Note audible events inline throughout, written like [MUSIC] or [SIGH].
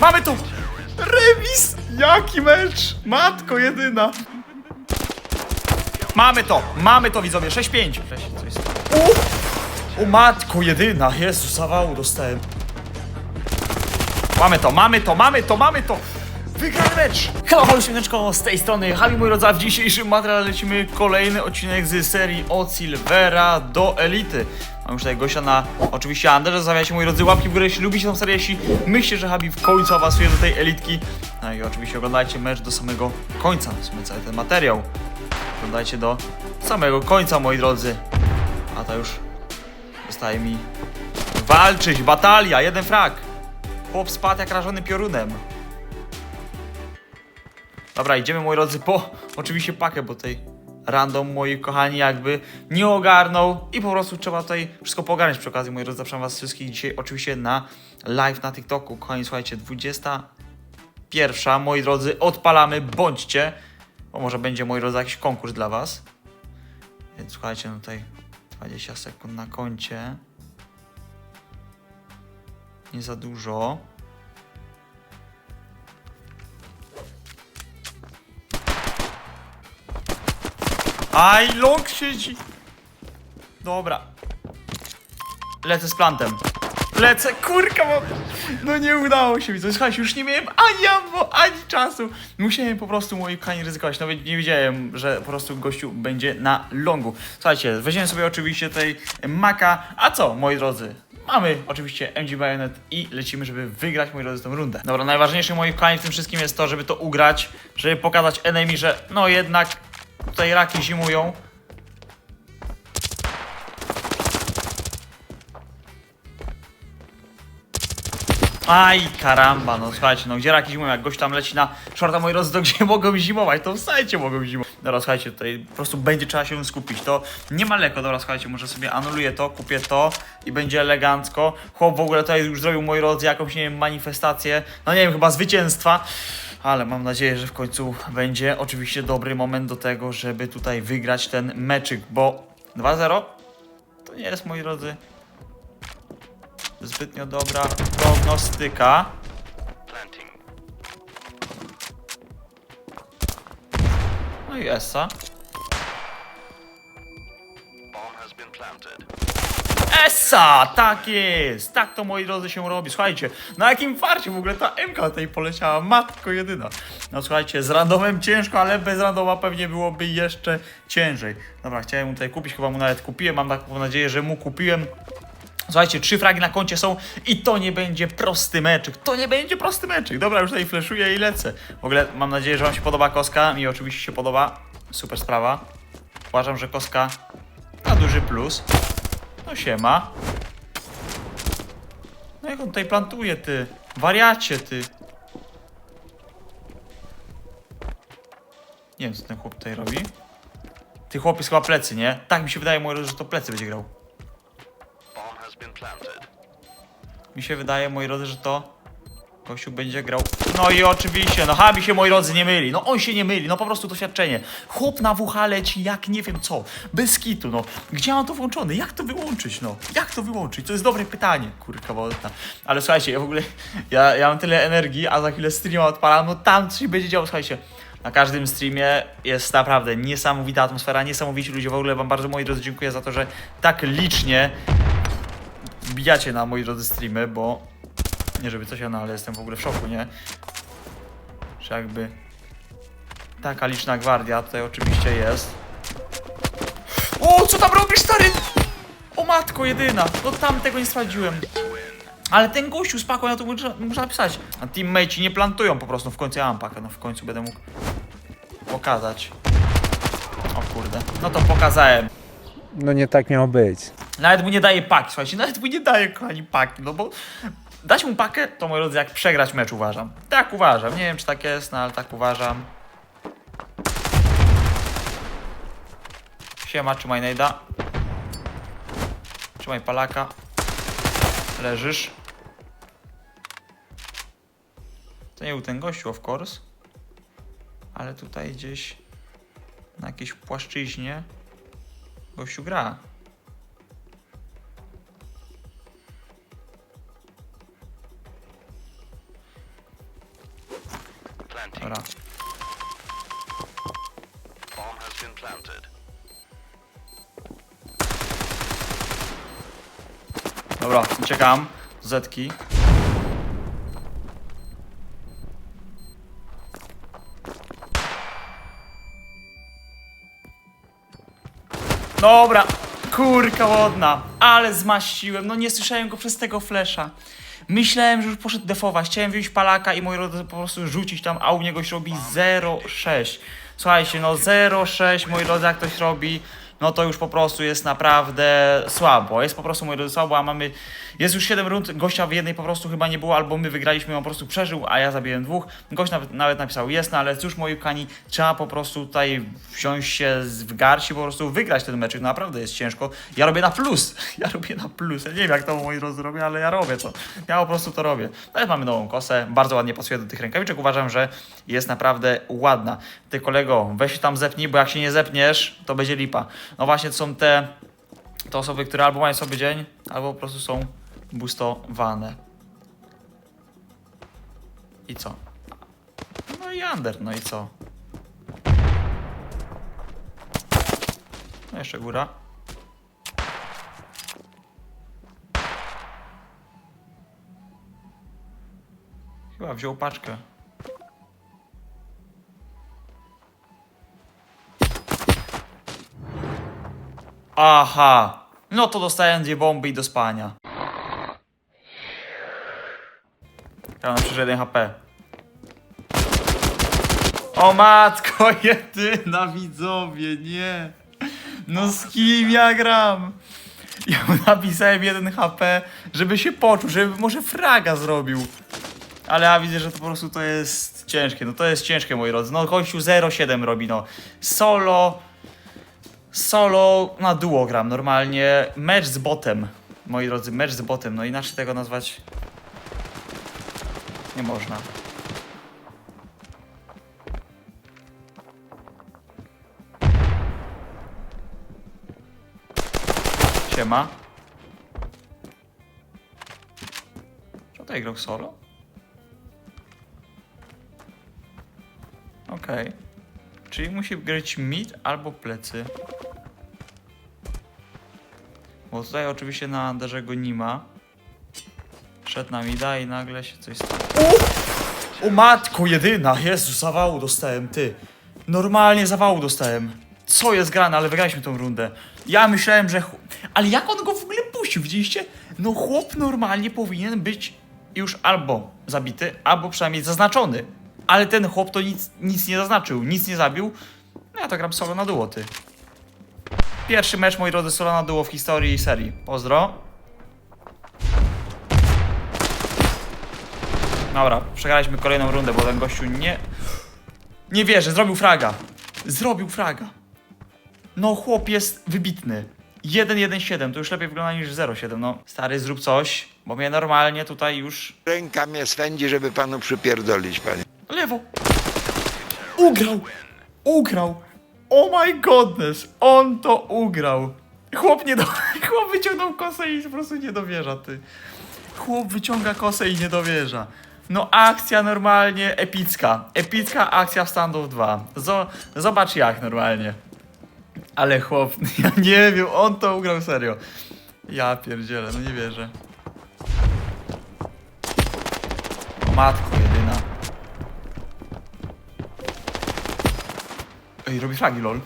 Mamy to! Remis! Jaki mecz! Matko jedyna! Mamy to! Mamy to widzowie! 6-5! Co jest? O! o matko jedyna! Jezu, zawału dostałem. Mamy to, mamy to, mamy to, mamy to! Wygrany mecz! Halo, halo, świetneczko, z tej strony Habi, mój rodza. W dzisiejszym materiale lecimy kolejny odcinek z serii od Silvera do Elity. Mam już tutaj gościa na oczywiście Anderze, zostawiajcie moi drodzy łapki w górę, jeśli lubicie tą serię, jeśli myślicie, że Habi w końcu awansuje do tej Elitki. No i oczywiście oglądajcie mecz do samego końca, w sumie cały ten materiał. Oglądajcie do samego końca, moi drodzy. A to już zostaje mi walczyć, batalia, jeden frag. Chłop spadł jak rażony piorunem. Dobra, idziemy moi drodzy po oczywiście pakę, bo tej random moi kochani jakby nie ogarnął i po prostu trzeba tutaj wszystko pogarnąć przy okazji moi drodzy. Zapraszam was wszystkich dzisiaj oczywiście na live na TikToku. Kochani, słuchajcie, 21, moi drodzy, odpalamy, bądźcie, bo może będzie moi drodzy jakiś konkurs dla was. Więc słuchajcie, no tutaj 20 sekund na koncie. Nie za dużo. Aj, long siedzi. Dobra. Lecę z plantem. Lecę, kurka, bo... No nie udało się mi. Słuchajcie, już nie miałem ani ammo, ani czasu. Musiałem po prostu moich kani ryzykować. Nawet nie wiedziałem, że po prostu gościu będzie na longu. Słuchajcie, weźmiemy sobie oczywiście tej maka. A co, moi drodzy? Mamy oczywiście MG Bayonet i lecimy, żeby wygrać, moi drodzy, tę rundę. Dobra, najważniejsze moich kochani w tym wszystkim jest to, żeby to ugrać, żeby pokazać enemy, że no jednak tutaj raki zimują. Aj, karamba, no słuchajcie, no gdzie raki zimują, jak gość tam leci na shorta moi drodzy, to [LAUGHS] gdzie mogą zimować, to w sajcie mogą zimować. Dobra, słuchajcie, tutaj po prostu będzie trzeba się skupić, to nie ma leko, dobra, słuchajcie, może sobie anuluję to, kupię to i będzie elegancko. Chłop w ogóle tutaj już zrobił, moi drodzy, jakąś, nie wiem, manifestację, no nie wiem, chyba zwycięstwa. Ale mam nadzieję, że w końcu będzie oczywiście dobry moment do tego, żeby tutaj wygrać ten meczyk, bo 2-0 to nie jest, moi drodzy, zbytnio dobra prognostyka. No i Essa. Essa! Tak jest! Tak to moi drodzy się robi. Słuchajcie, na jakim farcie w ogóle ta MK tutaj poleciała? Matko jedyna. No słuchajcie, z randomem ciężko, ale bez randoma pewnie byłoby jeszcze ciężej. Dobra, chciałem mu tutaj kupić, chyba mu nawet kupiłem. Mam taką nadzieję, że mu kupiłem. Słuchajcie, trzy fragi na koncie są i to nie będzie prosty meczyk. To nie będzie prosty meczyk. Dobra, już tutaj fleszuję i lecę. W ogóle mam nadzieję, że wam się podoba koska. Mi oczywiście się podoba. Super sprawa. Uważam, że koska duży plus. No siema. No jak on tutaj plantuje, ty? Wariacie, ty. Nie wiem, co ten chłop tutaj robi. Ty chłop jest chyba plecy, nie? Tak mi się wydaje, moi drodzy, że to plecy będzie grał. Mi się wydaje, moi drodzy, że to Kościół będzie grał. No i oczywiście, no Habi się, moi drodzy, nie myli. No on się nie myli, no po prostu doświadczenie. Chłop na WH leci jak nie wiem co. Bez kitu, no. Gdzie mam to włączone? Jak to wyłączyć, no? Jak to wyłączyć? To jest dobre pytanie, kurka wolna. Ale słuchajcie, ja w ogóle, ja, ja mam tyle energii, a za chwilę streama odpalam, no tam coś będzie działo, słuchajcie. Na każdym streamie jest naprawdę niesamowita atmosfera, niesamowici ludzie. W ogóle wam bardzo, moi drodzy, dziękuję za to, że tak licznie wbijacie na moi drodzy streamy, bo nie żeby coś, no ale jestem w ogóle w szoku, nie? Że jakby taka liczna gwardia tutaj oczywiście jest. O, co tam robisz, stary? O matko jedyna, no tam tego nie sprawdziłem. Ale ten gościu z paką, ja to muszę, napisać. A teammateci nie plantują po prostu, w końcu ja mam pakę, no w końcu będę mógł pokazać. O kurde, no to pokazałem. No nie tak miało być. Nawet mu nie daje paki, słuchajcie, nawet mu nie daje, kochani, paki, no bo dać mu pakę, to moi drodzy, jak przegrać mecz uważam. Tak uważam, nie wiem czy tak jest, no ale tak uważam. Siema, trzymaj nejda. Trzymaj palaka. Leżysz. To nie był ten gościu, of course. Ale tutaj gdzieś na jakiejś płaszczyźnie gościu gra. Dobra. Dobra, uciekam. Zetki. Dobra, kurka wodna, ale zmaściłem, no nie słyszałem go przez tego flesza. Myślałem, że już poszedł defować, chciałem wziąć palaka i moi rodzice po prostu rzucić tam, a u niego się robi 0,6. Słuchajcie, no 0,6 moi drodzy, jak ktoś robi, no to już po prostu jest naprawdę słabo. Jest po prostu moi drodzy słabo, a mamy, jest już 7 rund, gościa w jednej po prostu chyba nie było, albo my wygraliśmy, on po prostu przeżył, a ja zabiłem dwóch. Gość nawet, nawet napisał, jest, no ale cóż moi kochani, trzeba po prostu tutaj wziąć się w garści, po prostu wygrać ten mecz, naprawdę jest ciężko. Ja robię na plus, [LAUGHS] ja robię na plus, ja nie wiem jak to moi drodzy robię, ale ja robię to, ja po prostu to robię. Teraz mamy nową kosę, bardzo ładnie pasuje do tych rękawiczek, uważam, że jest naprawdę ładna. Ty kolego, weź się tam zepnij, bo jak się nie zepniesz, to będzie lipa. No właśnie to są te, te osoby, które albo mają sobie dzień, albo po prostu są boostowane. I co? No i under, no i co? No jeszcze góra. Chyba wziął paczkę. Aha. No to dostałem dwie bomby i do spania. Ja mam przecież 1 HP. O matko, [LAUGHS] jedyna widzowie, nie. No z kim ja gram? Ja mu napisałem 1 HP, żeby się poczuł, żeby może fraga zrobił. Ale ja widzę, że to po prostu to jest ciężkie. No to jest ciężkie, moi drodzy. No gościu 0,7 robi, no. Solo... Solo na duo gram normalnie. Mecz z botem, moi drodzy, mecz z botem. No inaczej tego nazwać nie można. Siema. Czy tutaj grał solo? Okej. Czyli musi grać mid albo plecy. Bo tutaj oczywiście na Anderze go nie ma. Szedł na mida i nagle się coś stało. O! matko jedyna! Jezu, zawału dostałem, ty. Normalnie zawału dostałem. Co jest grane, ale wygraliśmy tą rundę. Ja myślałem, że... Ale jak on go w ogóle puścił, widzieliście? No chłop normalnie powinien być już albo zabity, albo przynajmniej zaznaczony. Ale ten chłop to nic, nic nie zaznaczył, nic nie zabił. No ja to gram solo na duo, ty. Pierwszy mecz, moi drodzy, solo na duo w historii serii. Pozdro. Dobra, przegraliśmy kolejną rundę, bo ten gościu nie... Nie wierzę, zrobił fraga. Zrobił fraga. No chłop jest wybitny. 1-1-7, to już lepiej wygląda niż 0-7. No stary, zrób coś, bo mnie normalnie tutaj już... Ręka mnie swędzi, żeby panu przypierdolić, panie. Lewo. Ugrał. Ugrał. Oh my godness. On to ugrał. Chłop nie do... [LAUGHS] Chłop wyciągnął kosę i po prostu nie dowierza, ty. Chłop wyciąga kosę i nie dowierza. No akcja normalnie epicka. Epicka akcja w Standoff 2. Zo- zobacz jak normalnie. Ale chłop, [LAUGHS] ja nie wiem, on to ugrał serio. Ja pierdzielę, no nie wierzę. Matko Ej, robi fragi, lol.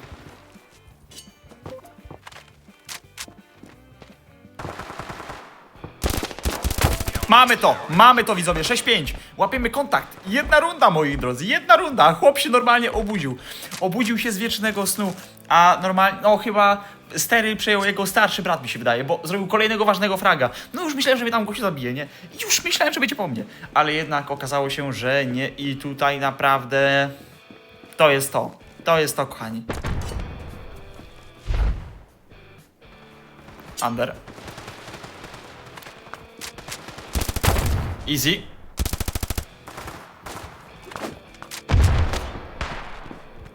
Mamy to, mamy to widzowie, 6-5. Łapiemy kontakt. Jedna runda, moi drodzy, jedna runda. Chłop się normalnie obudził. Obudził się z wiecznego snu, a normalnie, no chyba stery przejął jego starszy brat, mi się wydaje, bo zrobił kolejnego ważnego fraga. No już myślałem, że mnie tam gościu zabije, nie? Już myślałem, że będzie po mnie. Ale jednak okazało się, że nie i tutaj naprawdę to jest to. To jest to, kochani. Under. Easy.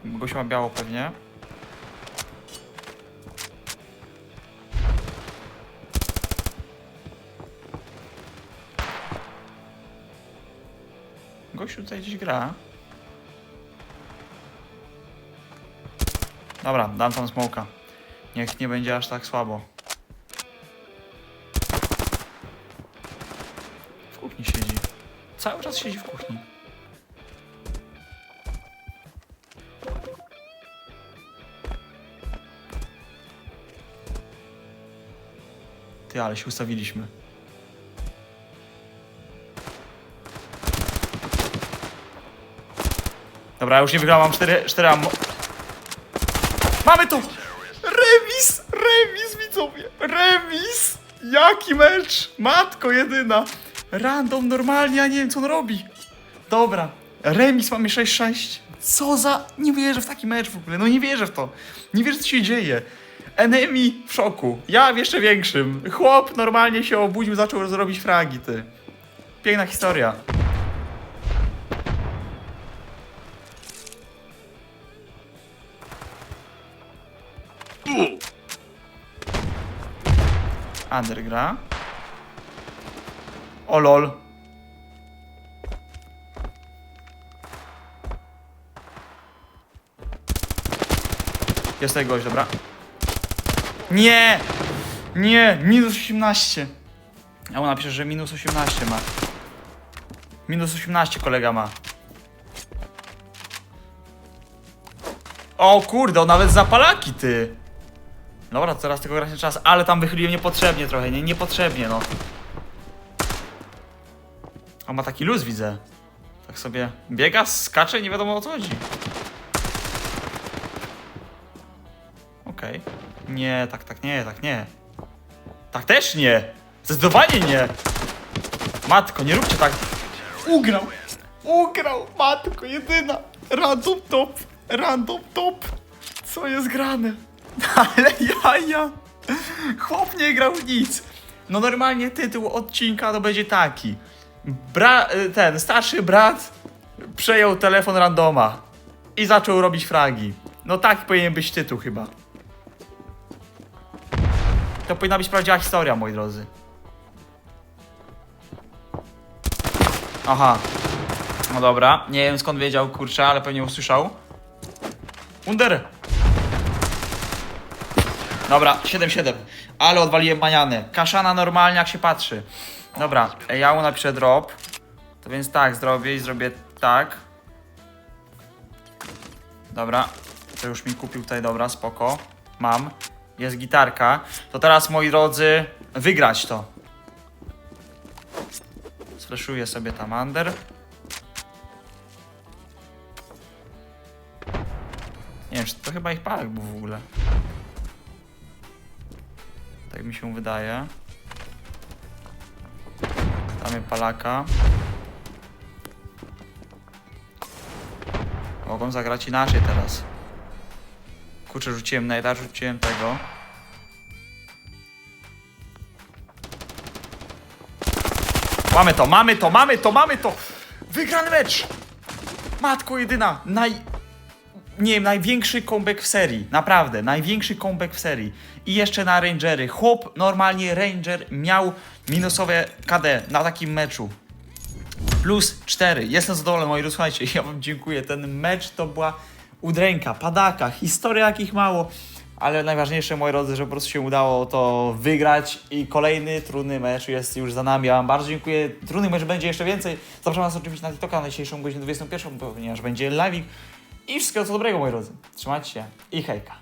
Gość ma biało pewnie. Gościu tutaj gdzieś gra. Dobra, dam tam smoka. Niech nie będzie aż tak słabo. W kuchni siedzi. Cały czas siedzi w kuchni. Ty, ale się ustawiliśmy. Dobra, już nie wygrałam, mam 4, 4 ammo. Mamy to! Remis! Remis, widzowie! Remis! Jaki mecz! Matko jedyna! Random normalnie, ja nie wiem co on robi. Dobra, remis mamy 6-6. Co za... Nie wierzę w taki mecz w ogóle, no nie wierzę w to. Nie wierzę co się dzieje. Enemy w szoku, ja w jeszcze większym. Chłop normalnie się obudził, zaczął zrobić fragi, ty. Piękna historia. Under gra. O lol. Jest tego gość, dobra. Nie! Nie! Minus 18. A ona napisze, że minus 18 ma. Minus 18 kolega ma. O kurde, on nawet zapalaki ty. Dobra, teraz tylko grać czas, ale tam wychyliłem niepotrzebnie trochę, nie? Niepotrzebnie, no. On ma taki luz, widzę. Tak sobie biega, skacze, nie wiadomo o co chodzi. Okej. Nie, tak, tak nie, tak nie. Tak też nie. Zdecydowanie nie. Matko, nie róbcie tak. Ugrał. Ugrał. Matko, jedyna. Random top. Random top. Co jest grane? [LAUGHS] Ale jaja. Chłop nie grał w nic. No normalnie tytuł odcinka to będzie taki. Bra ten starszy brat przejął telefon randoma i zaczął robić fragi. No tak powinien być tytuł chyba. To powinna być prawdziwa historia, moi drodzy. Aha. No dobra. Nie wiem skąd wiedział, kurczę, ale pewnie usłyszał. Under! Dobra, 7-7. Ale odwaliłem manianę. Kaszana normalnie jak się patrzy. Dobra, ja mu napiszę drop. To więc tak zrobię i zrobię tak. Dobra. To już mi kupił tutaj, dobra, spoko. Mam. Jest gitarka. To teraz, moi drodzy, wygrać to. Sfreszuję sobie tam under. Nie wiem, czy to chyba ich parek był w ogóle. Tak mi się wydaje. Damy palaka. Mogą zagrać inaczej teraz. Kurczę, rzuciłem Nade'a, rzuciłem tego. Mamy to, mamy to, mamy to, mamy to! Wygrany mecz! Matko jedyna, naj... Nie wiem, największy comeback w serii. Naprawdę, największy comeback w serii. I jeszcze na Rangery. Chłop, normalnie Ranger miał minusowe KD na takim meczu. Plus 4. Jestem zadowolony, moi drodzy. Słuchajcie, [LAUGHS] ja wam dziękuję. Ten mecz to była udręka, padaka, historia jakich mało. Ale najważniejsze, moi drodzy, że po prostu się udało to wygrać i kolejny trudny mecz jest już za nami. Ja wam bardzo dziękuję. Trudny mecz będzie jeszcze więcej. Zapraszam was oczywiście na TikToka na dzisiejszą godzinę 21, ponieważ będzie live. I wszystkiego co dobrego, moi drodzy. Trzymajcie się i hejka.